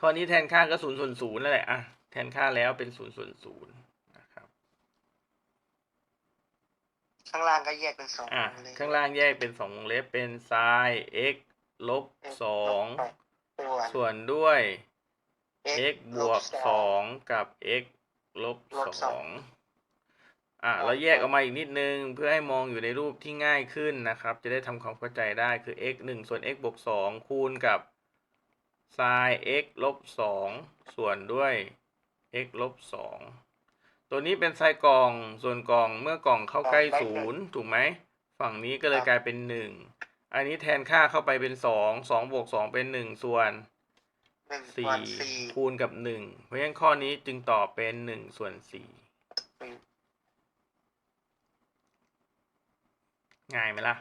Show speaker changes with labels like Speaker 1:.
Speaker 1: ข้อนี้แทนค่าก็ศูนย์ส่วนศูนย์นั่นแหละอะแทนค่าแล้วเป็นศูนย์ส่วนศูนย์นะครับ
Speaker 2: ข้างล่างก็แยกเป็นสอง
Speaker 1: อะ
Speaker 2: วงเลย
Speaker 1: ข้างล่างแยกเป็นสองวงเล็บเป็นไซน์ x ลบสอง
Speaker 2: ส่วน
Speaker 1: ส่วนด้วย x บวก
Speaker 2: ล
Speaker 1: สอง กับ x ลบ
Speaker 2: ลบ
Speaker 1: ส
Speaker 2: ส
Speaker 1: อ
Speaker 2: องง
Speaker 1: อะเราแยกออกมาอีกนิดนึง เพื่อให้มองอยู่ในรูปที่ง่ายขึ้นนะครับ จะได้ทำความเข้าใจได้คือ x หนึ่งส่วน x บวกสองคูณกับ sin x ลบสองส่วนด้วย x ลบสองตัวนี้เป็นไซน์กล่องส่วนกล่องเมื่อกล่องเข้าใกล้ศูนย์ถูกไหม ฝั่งนี้ก็เลยกลายเป็นหนึ่งอันนี้แทนค่าเข้าไปเป็นสองสองบวกสองเป็นหนึ่งส่วน
Speaker 2: หนึ่งส่
Speaker 1: สี่
Speaker 2: วนสี่
Speaker 1: คูณกับหนึ่งเพราะฉะนั้นข้อนี้จึงตอบเป็นหนึ่งส่วนสี่ง่ายไหมล่ะ